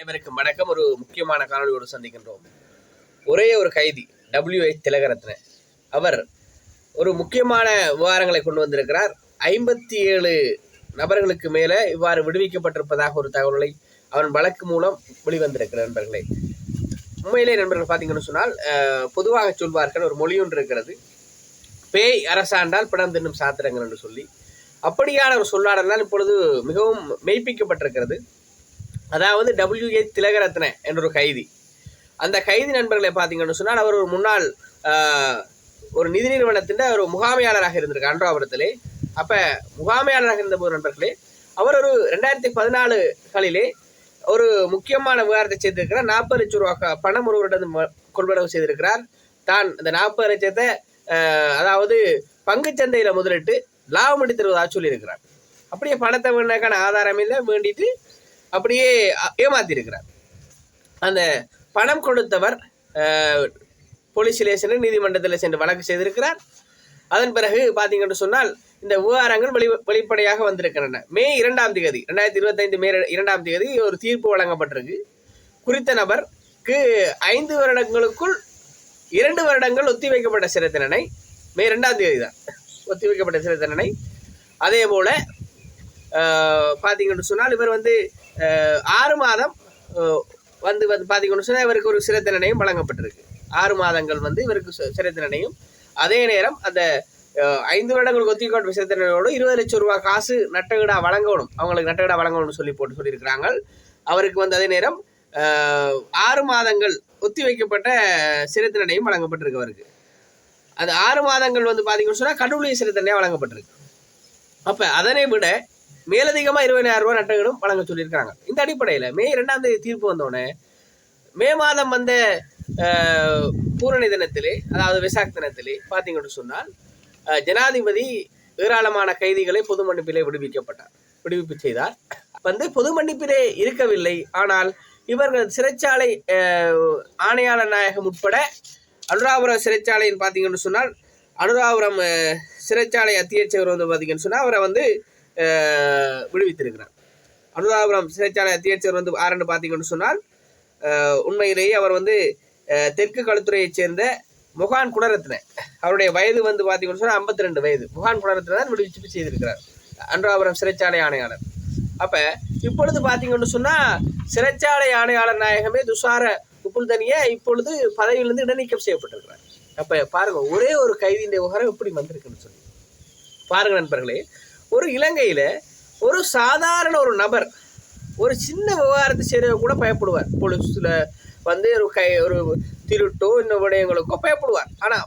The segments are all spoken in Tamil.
அனைவருக்கும் வணக்கம். ஒரு முக்கியமான காணொலியோடு சந்திக்கின்றோம். ஒரே ஒரு கைதி டபிள்யூஹெச் திலகரத்ன. அவர் ஒரு முக்கியமான விவகாரங்களை கொண்டு வந்திருக்கிறார். ஐம்பத்தி ஏழு நபர்களுக்கு மேலே இவ்வாறு விடுவிக்கப்பட்டிருப்பதாக ஒரு தகவலை அவன் வழக்கு மூலம் வெளிவந்திருக்கிற நண்பர்களே. உண்மையிலே நண்பர்கள் பார்த்தீங்கன்னு சொன்னால் பொதுவாக சொல்வார்கள் ஒரு மொழி ஒன்று இருக்கிறது. பேய் அரசாண்டால் பணம் தின்னும் சாத்திரங்கள் என்று சொல்லி. அப்படியான ஒரு சொல்லாடல் இப்பொழுது மிகவும் மெய்ப்பிக்கப்பட்டிருக்கிறது. அதாவது டபிள்யூஏ திலகரத்ன என்ற ஒரு கைதி. அந்த கைதி நண்பர்களை பார்த்தீங்கன்னு சொன்னால் அவர் ஒரு முன்னாள் ஒரு நிதி நிறுவனத்தின் ஒரு முகாமையாளராக இருந்திருக்கார் அன்றாபுரத்திலே அப்போ முகாமையாளராக இருந்தபோது நண்பர்களே அவர் ஒரு ரெண்டாயிரத்தி பதினாலுகளிலே ஒரு முக்கியமான விவகாரத்தை செய்திருக்கிறார். நாற்பது லட்சம் ரூபா பணம் ஒருவரிடம் கொள்வனவு செய்திருக்கிறார். தான் இந்த நாற்பது லட்சத்தை அதாவது பங்குச்சந்தையில் முதலிட்டு லாபம் எடுத்துருவதாக சொல்லியிருக்கிறார். அப்படியே பணத்தை வேண்டாக்கான ஆதாரம் இல்லை வேண்டிட்டு அப்படியே அ- அந்த பணம் கொடுத்தவர் போலீஸ் ஸ்டேஷனில் நீதிமன்றத்தில் சென்று வழக்கு செய்திருக்கிறார். அதன் பிறகு பார்த்தீங்கன்னு சொன்னால் இந்த விவகாரங்கள் வெளி வெளிப்படையாக வந்திருக்கின்றன. மே இரண்டாம் தேதி ரெண்டாயிரத்தி இருபத்தைந்து மே இரண்டாம் தேதி ஒரு தீர்ப்பு வழங்கப்பட்டிருக்கு. குறித்த நபருக்கு ஐந்து வருடங்களுக்குள் இரண்டு வருடங்கள் ஒத்திவைக்கப்பட்ட சிறை தண்டனை. மே ரெண்டாம் தேதி தான் ஒத்திவைக்கப்பட்ட சிறை தண்டனை. அதே போல பார்த்தீங்கன்னு சொன்னால் இவர் வந்து ஆறு மாதம் வந்து வந்து பார்த்தீங்கன்னு சொன்னால் இவருக்கு ஒரு சிறை தண்டனையும் வழங்கப்பட்டிருக்கு. ஆறு மாதங்கள் வந்து இவருக்கு சிறை தண்டனையும் அதே நேரம் அந்த ஐந்து வருடங்களுக்கு ஒத்திவைக்கப்பட்ட சிறை தண்டனையோடு இருபது லட்சம் ரூபாய் காசு நட்டகடா வழங்கணும் அவங்களுக்கு நட்டகடா வழங்கணும்னு சொல்லி போட்டு சொல்லியிருக்கிறாங்க. அவருக்கு வந்து அதே நேரம் ஆறு மாதங்கள் ஒத்திவைக்கப்பட்ட சிறை தண்டனையும் வழங்கப்பட்டிருக்கு அவருக்கு. அது ஆறு மாதங்கள் வந்து பார்த்தீங்கன்னு சொன்னால் கடவுளிய சிறை தண்டனை வழங்கப்பட்டிருக்கு. அப்போ அதனை விட மேலதிகமாக இருபதாயிரம் ரூபாய் நட்டகடும் வழங்க சொல்லியிருக்காங்க இந்த அடிப்படையில் மே இரண்டாம் தேதி தீர்ப்பு வந்தோடனே மே மாதம் வந்த பூரணி தினத்திலே அதாவது விசாக் தினத்திலே பார்த்தீங்கன்னு சொன்னால் ஜனாதிபதி ஏராளமான கைதிகளை பொது மன்னிப்பிலே விடுவிக்கப்பட்டார். விடுவிப்பு செய்தார். வந்து பொது மன்னிப்பிலே இருக்கவில்லை. ஆனால் இவர்கள் சிறைச்சாலை ஆணையாளர் நாயகம் உட்பட அனுராபுரம் சிறைச்சாலையில் பார்த்தீங்கன்னு சொன்னால் அனுராபுரம் சிறைச்சாலை அத்தியட்சகர் வந்து பார்த்தீங்கன்னு சொன்னால் அவரை வந்து விடுவித்திருக்கிறார். அனுராபுரம் சிறைச்சாலை அத்தியட்சகர் வந்து ஆரண்டு பார்த்தீங்கன்னு சொன்னால் உண்மையிலேயே அவர் வந்து தெற்கு களுத்துறையைச் சேர்ந்த முகான் குணரத்ன அவருடைய வயது வந்து பார்த்தீங்கன்னு சொன்னால் ஐம்பத்தி ரெண்டு வயது. முகான் குணரத்ன தான் விடுவிச்சு செய்திருக்கிறார். அனுராபுரம் சிறைச்சாலை ஆணையாளர். அப்போ இப்பொழுது பார்த்தீங்கன்னு சொன்னால் சிறைச்சாலை ஆணையாளர் நாயகமே துஷார உப்புல்தனிய இப்பொழுது பதவியிலிருந்து இடைநீக்கம் செய்யப்பட்டிருக்கிறார். அப்போ பாருங்கள் ஒரே ஒரு கைதியின் விவகாரம் எப்படி வந்திருக்குன்னு சொல்லி. பாருங்கள் நண்பர்களே ஒரு இலங்கையில் ஒரு சாதாரண ஒரு நபர் ஒரு சின்ன விவகாரத்தை செய்கிறவ கூட பயப்படுவார். போலீஸில் வந்து ஒரு கை ஒரு திருட்டோ இன்னும் விடயங்களுக்கோ பயப்படுவார். ஆனால்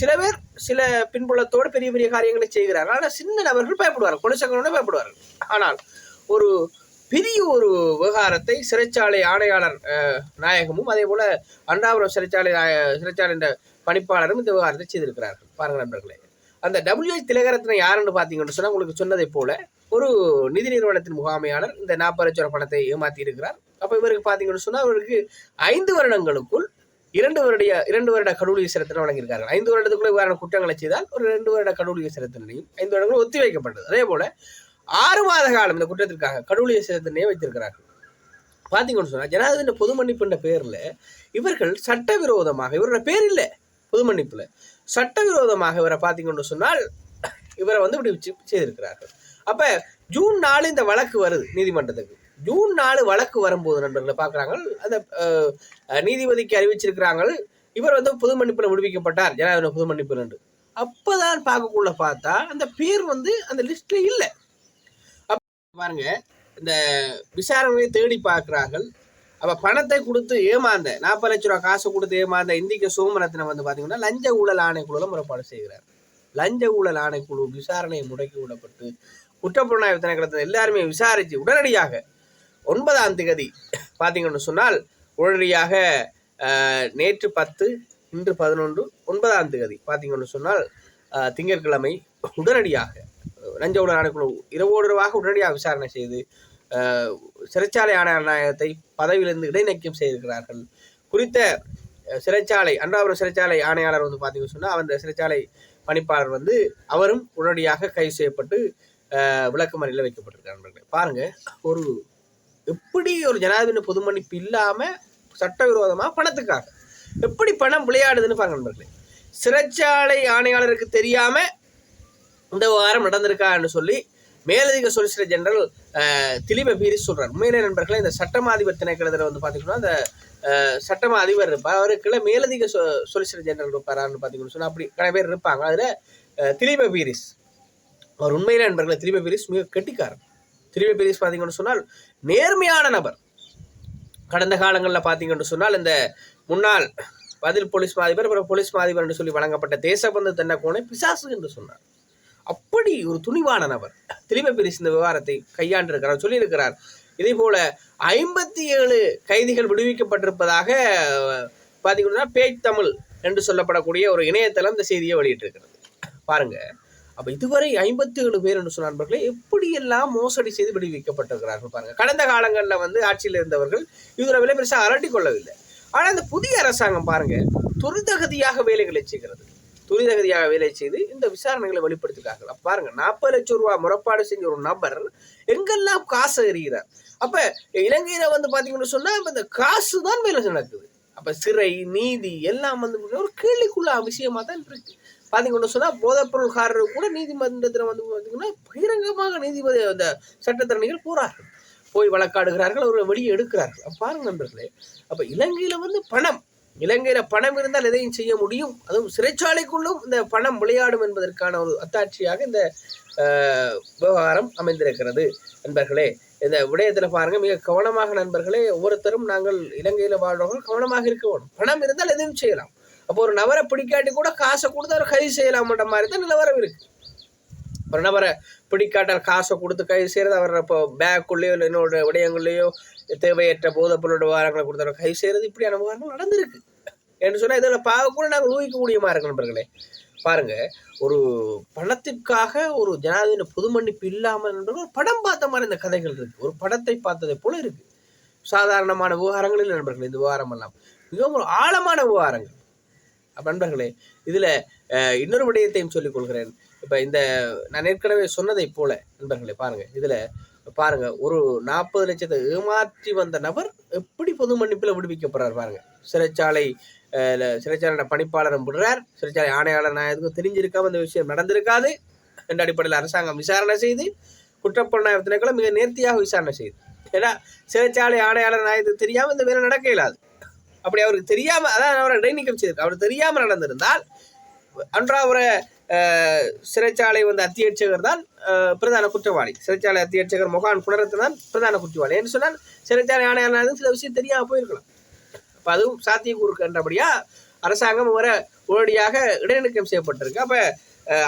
சில பேர் சில பின்புலத்தோடு பெரிய பெரிய காரியங்களை செய்கிறார்கள். ஆனால் சின்ன நபர்கள் பயப்படுவார்கள். கொலைசங்களோட பயப்படுவார்கள். ஆனால் ஒரு பெரிய ஒரு விவகாரத்தை சிறைச்சாலை ஆணையாளர் நாயகமும் அதே போல் அண்டாபுரம் சிறைச்சாலை சிறைச்சாலை சிறைச்சாலையின் பணிப்பாளரும் இந்த விவகாரத்தை செய்திருக்கிறார்கள். பாருங்கள் நண்பர்களே. அந்த டபிள்யூஹெச் திலகரத்னம் யாருன்னு பார்த்தீங்கன்னு சொன்னால் உங்களுக்கு சொன்னதை போல ஒரு நிதி நிறுவனத்தின் முகாமையாளர் இந்த நாற்பது லட்ச ரூபாய் பணத்தை ஏமாற்றி இருக்கிறார் அப்போ இவருக்கு பார்த்தீங்கன்னு சொன்னால் அவருக்கு ஐந்து வருடங்களுக்குள் இரண்டு வருடைய இரண்டு வருட கடவுளிய சிறத்தனை வழங்கியிருக்கார்கள். ஐந்து வருடத்துக்குள்ள வேறான குற்றங்களை செய்தால் ஒரு ரெண்டு வருட கடவுளிய சிறத்தனையும் ஐந்து வருடங்கள் ஒத்தி வைக்கப்பட்டது. அதே போல ஆறு மாத காலம் இந்த குற்றத்திற்காக கடவுளிய சிறத்தனையை வைத்திருக்கிறார்கள். பார்த்தீங்கன்னு சொன்னால் ஜனாதிபதி பொது மன்னிப்புன்ற பேரில் இவர்கள் சட்டவிரோதமாக இவரோட பேர் இல்லை பொது மன்னிப்பில் சட்டவிரோதமாக இவரை பார்த்தீங்கன்னு சொன்னால் இவரை வந்து விடுவிச்சு செய்திருக்கிறார்கள். அப்போ ஜூன் நாலு இந்த வழக்கு வருது நீதிமன்றத்துக்கு. ஜூன் நாலு வழக்கு வரும்போது நண்பர்களை பார்க்குறாங்க அந்த நீதிபதிக்கு அறிவிச்சிருக்கிறாங்க இவர் வந்து புது மன்னிப்பில் விடுவிக்கப்பட்டார். ஜனாதிபதி புது மன்னிப்பில் என்று. அப்போதான் பார்க்கக்குள்ள பார்த்தா அந்த பேர் வந்து அந்த லிஸ்ட்ல இல்லை. அப்போ பாருங்க இந்த விசாரணையை தேடி பார்க்குறார்கள். அப்போ பணத்தை கொடுத்து ஏமாந்த நாற்பது லட்ச ரூபா காசு கொடுத்து ஏமாந்த இந்திக்க சோமரத்னம் வந்து பார்த்தீங்கன்னா லஞ்ச ஊழல் ஆணைக்குழுல முறைப்பாடு செய்கிறார். லஞ்ச ஊழல் ஆணைக்குழு விசாரணையை முடக்கி விடப்பட்டு குற்றப்புலனாய்வு திணைக்களத்தில் எல்லாருமே விசாரித்து உடனடியாக ஒன்பதாம் திகதி பார்த்தீங்கன்னு சொன்னால் உடனடியாக நேற்று பத்து இன்று பதினொன்று ஒன்பதாம் திகதி பார்த்தீங்கன்னு சொன்னால் திங்கட்கிழமை உடனடியாக லஞ்ச ஊழல் ஆணைக்குழு இரவோடு இரவாக உடனடியாக விசாரணை செய்து சிறைச்சாலை ஆணையாளர் நாயகத்தை பதவியிலிருந்து இடைநீக்கம் செய்திருக்கிறார்கள். குறித்த சிறைச்சாலை அன்றாபுரம் சிறைச்சாலை ஆணையாளர் வந்து பார்த்தீங்கன்னு சொன்னால் அந்த சிறைச்சாலை பணிப்பாளர் வந்து அவரும் உடனடியாக கைது செய்யப்பட்டு விளக்கமறையில் விளக்கமறியலில் வைக்கப்பட்டிருக்கார் பாருங்க ஒரு எப்படி ஒரு ஜனாதிபதி பொது மன்னிப்பு சட்டவிரோதமாக பணத்துக்காக எப்படி பணம் விளையாடுதுன்னு பாருங்க நண்பர்களே. சிறைச்சாலை ஆணையாளருக்கு தெரியாமல் இந்த வாரம் நடந்திருக்கான்னு சொல்லி மேலதிக சொலிசிட்டர் ஜெனரல் திலீப பீரிஸ் சொல்கிறார் உண்மையிலே நண்பர்களே இந்த சட்டமா அதிபர் திணைக்களத்தில் வந்து பார்த்தீங்கன்னா அந்த சட்டமா அதிபர் இருப்பார். அவருக்குள்ள மேலதிக சொ சொலிசிட்டர் ஜெனரல் இருப்பாரான்னு பார்த்தீங்கன்னு சொன்னால் அப்படி நிறைய பேர் இருப்பாங்க. அதில் திலீப பீரிஸ். அவர் உண்மையிலே நண்பர்களே திலீப பீரிஸ் மிக கெட்டிக்காரன் திலீப பீரிஸ் பார்த்தீங்கன்னு சொன்னால் நேர்மையான நபர். கடந்த காலங்களில் பார்த்தீங்கன்னு சொன்னால் இந்த முன்னாள் பதில் போலீஸ் மாதிபர் அப்புறம் போலீஸ் மாதிபர் என்று சொல்லி வழங்கப்பட்ட தேசபந்து தென்னக்கோனை பிசாசு என்று சொன்னார். அப்படி ஒரு துணிவான நபர். திலீப பிரிஸ் இந்த விவகாரத்தை கையாண்டிருக்கிறார் சொல்லியிருக்கிறார். இதே போல ஐம்பத்தி ஏழு கைதிகள் விடுவிக்கப்பட்டிருப்பதாக பார்த்தீங்கன்னா பேய் தமிழ் என்று சொல்லப்படக்கூடிய ஒரு இணையதளம் இந்த செய்தியை வெளியிட்டிருக்கிறது. பாருங்க. அப்ப இதுவரை ஐம்பத்தி ஏழு பேர் என்று சொன்ன நண்பர்களே எப்படியெல்லாம் மோசடி செய்து விடுவிக்கப்பட்டிருக்கிறார்கள் பாருங்க. கடந்த காலங்களில் வந்து ஆட்சியில் இருந்தவர்கள் இதுல விலை பெருசாக அரட்டி கொள்ளவில்லை. ஆனால் இந்த புதிய அரசாங்கம் பாருங்க துரிதகதியாக வேலைகளை செய்கிறது. துரிதகதியாக வேலை செய்து இந்த விசாரணைகளை வெளிப்படுத்திருக்காங்க பாருங்க நாற்பது லட்சம் ரூபாய் முறைப்பாடு செஞ்ச ஒரு நபர் எங்கெல்லாம் காசு எறிகிறார்? அப்ப இலங்கையில வந்து பாத்தீங்கன்னு சொன்னா இந்த காசு தான் வேலை நடக்குது. அப்ப சிறை நீதி எல்லாம் வந்து ஒரு கேள்விக்குள்ள விஷயமா தான் இருக்கு. பாத்தீங்கன்னு சொன்னா போதைப்பொருள்காரர் கூட நீதிமன்றத்தில் வந்து பாத்தீங்கன்னா பகிரங்கமாக நீதிபதி அந்த சட்டத்தரணிகள் போறார்கள். போய் வழக்காடுகிறார்கள் அவரை வெளியே எடுக்கிறார்கள். பாருங்க நண்பர்களே அப்ப இலங்கையில வந்து பணம் இலங்கையில பணம் இருந்தால் எதையும் செய்ய முடியும். அதுவும் சிறைச்சாலைக்குள்ளும் இந்த பணம் விளையாடும் என்பதற்கான ஒரு அத்தாட்சியாக இந்த விவகாரம் அமைந்திருக்கிறது. நண்பர்களே இந்த விடயத்தில் பாருங்க மிக கவனமாக நண்பர்களே ஒவ்வொருத்தரும் நாங்கள் இலங்கையில வாழ்றவர்கள் கவனமாக இருக்க வேண்டும். பணம் இருந்தால் எதையும் செய்யலாம். அப்போ ஒரு நபரை பிடிக்காட்டி கூட காசை கொடுத்து அவர் கைது செய்யலாம்ன்ற மாதிரி தான் நிலவரம் இருக்கு. ஒரு நபரை பிடிக்காட்டால் காசை கொடுத்து கைது செய்கிறது அவர் இப்போ பேக்குள்ளேயோ இல்லை இன்னொரு விடயங்கள்லேயோ தேவையற்ற போதைப்பொருளோட வாரங்களை கொடுத்து அவர் கைது செய்கிறது இப்படியான விவகாரங்கள் நடந்திருக்கு. என்று சொன்னால் இதில் பார்க்க கூட நாங்கள் ஊகிக்கக்கூடியமாக இருக்கு நண்பர்களே. பாருங்க ஒரு பணத்திற்காக ஒரு ஜனாதிபதி பொது மன்னிப்பு இல்லாமல் நண்பர்கள் ஒரு படம் பார்த்த மாதிரி இந்த கதைகள் இருக்கு. ஒரு படத்தை பார்த்ததை போல இருக்கு. சாதாரணமான விவகாரங்களில் நண்பர்கள் இந்த விவகாரம் எல்லாம். மிகவும் ஒரு ஆழமான விவகாரங்கள். நண்பர்களே இதுல இன்னொரு விடயத்தையும் சொல்லிக் கொள்கிறேன். இப்ப இந்த நான் ஏற்கனவே சொன்னதை போல நண்பர்களே பாருங்க இதுல பாருங்க ஒரு நாற்பது லட்சத்தை ஏமாற்றி வந்த நபர் எப்படி பொது மன்னிப்பில் விடுவிக்கப்படுறார் பாருங்க. சிறைச்சாலை சிறைச்சாலையோட சிறைச்சாலை பணிப்பாளரும் விடுறார் சிறைச்சாலை ஆணையாளர் நான் எதுக்கும் தெரிஞ்சிருக்காம இந்த விஷயம் நடந்திருக்காது. என்ற அடிப்படையில் அரசாங்கம் விசாரணை செய்து குற்றப்புலனாய்வு திணைக்களம் மிக நேர்த்தியாக விசாரணை செய்து. ஏன்னா சிறைச்சாலை ஆணையாளர் நான் தெரியாமல் தெரியாம இந்த வேலை நடக்க இயலாது. அப்படி அவருக்கு தெரியாம அதான் அவரை இடைநீக்கம் செய்திருக்கு அவர் தெரியாம நடந்திருந்தால் அன்றாவரை அவரை சிறைச்சாலை வந்து அத்தியட்சகர் தான் பிரதான குற்றவாளி. சிறைச்சாலை அத்தியட்சகர் மொகான் குணரத்து தான் பிரதான குற்றவாளி என்று சொன்னால் சிறைச்சாலை ஆணையாளர் சில விஷயம் தெரியாமல் போயிருக்கலாம். அப்போ அதுவும் சாத்தியக்கூறு என்றபடியா அரசாங்கம் அவரை உடனடியாக இடைநீக்கம் செய்யப்பட்டிருக்கு. அப்போ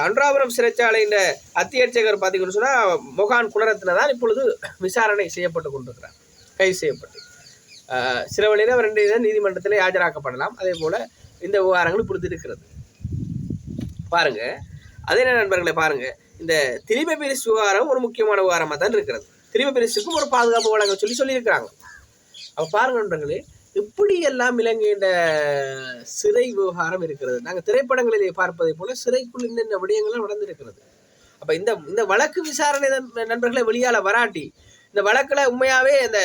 அன்றாபுரம் சிறைச்சாலையின் அத்தியட்சகர் பார்த்தீங்கன்னு சொன்னால் மொகான் குணரத்தின தான் இப்பொழுது விசாரணை செய்யப்பட்டு கொண்டிருக்கிறார். கைது செய்யப்பட்டு. சில வழியில் அவர் ரெண்டு நீதிமன்றத்தில் ஆஜராக்கப்படலாம். அதே போல் இந்த விவகாரங்கள் இப்பொழுது இருக்கிறது பாருங்கள் அதே நேரம் நண்பர்களை பாருங்கள் இந்த திரும்ப பிரிசு விவகாரம் ஒரு முக்கியமான விவகாரமாக தான் இருக்கிறது. திரும்ப பிரிசுக்கும் ஒரு பாதுகாப்பு வழங்க சொல்லி சொல்லியிருக்கிறாங்க. அப்போ பாருங்க நண்பர்களே இப்படி எல்லாம் இலங்கையிட சிறை விவகாரம் இருக்கிறது? நாங்கள் திரைப்படங்களிலே பார்ப்பதை போல சிறைக்குள் என்னென்ன விடயங்கள்லாம் நடந்திருக்கிறது? அப்போ இந்த இந்த வழக்கு விசாரணை நண்பர்களை வெளியால வராட்டி இந்த வழக்கில் உண்மையாகவே இந்த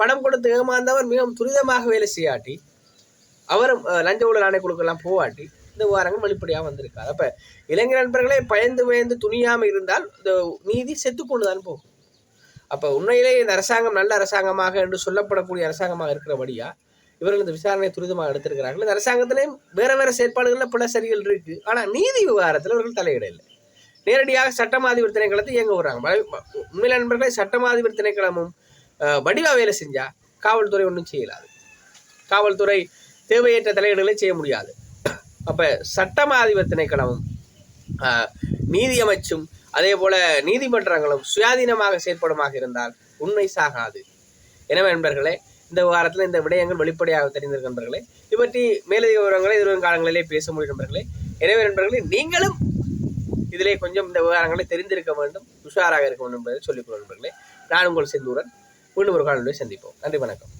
பணம் கொடுத்து ஏமாந்தவர் மிகவும் துரிதமாக வேலை செய்யாட்டி அவரும் லஞ்ச ஊழல் ஆணைக்குழுக்கெல்லாம் போவாட்டி இந்த விவகாரங்கள் வெளிப்படையாக வந்திருக்காது. அப்போ இளைஞர் நண்பர்களே பயந்து பயந்து துணியாமல் இருந்தால் இந்த நீதி செத்துக்கொண்டு தான் போகும். அப்போ உண்மையிலேயே இந்த அரசாங்கம் நல்ல அரசாங்கமாக என்று சொல்லப்படக்கூடிய அரசாங்கமாக இருக்கிறபடியா இவர்கள் இந்த விசாரணை துரிதமாக எடுத்திருக்கிறார்கள். இந்த அரசாங்கத்திலேயும் வேற வேற செயற்பாடுகளில் பல சரிகள் இருக்கு. ஆனால் நீதி விவகாரத்தில் இவர்கள் தலையிட இல்லை நேரடியாக சட்டமாதிபர் திணைக்களத்தை இயங்க விடுறாங்க. உண்மையில நண்பர்களே சட்டமாதிபர் திணைக்களமும் வடிவா வேலை செஞ்சா காவல்துறை ஒன்றும் செய்யலாது. காவல்துறை தேவையற்ற தலையீடுகளை செய்ய முடியாது. அப்போ சட்டமாதிப திணைக்களமும் நீதியமைச்சும் அதே போல நீதிமன்றங்களும் சுயாதீனமாக செயற்படுமாக இருந்தால் உண்மை சாகாது. எனவே நண்பர்களே இந்த வாரத்தில் இந்த விடயங்கள் வெளிப்படையாக தெரிந்திருக்க நண்பர்களே இவற்றி மேலதிக விவரங்களை எதிர்வரும் காலங்களிலே பேச முடியும் நண்பர்களே. எனவே நண்பர்களே நீங்களும் இதிலே கொஞ்சம் இந்த விவகாரங்களை தெரிந்திருக்க வேண்டும் உஷாராக இருக்க வேண்டும் என்பதை சொல்லிக் கொள்ளும் நண்பர்களே. நான் உங்கள் செந்தூரன் மீண்டும் ஒரு காலங்களில் சந்திப்போம். நன்றி வணக்கம்.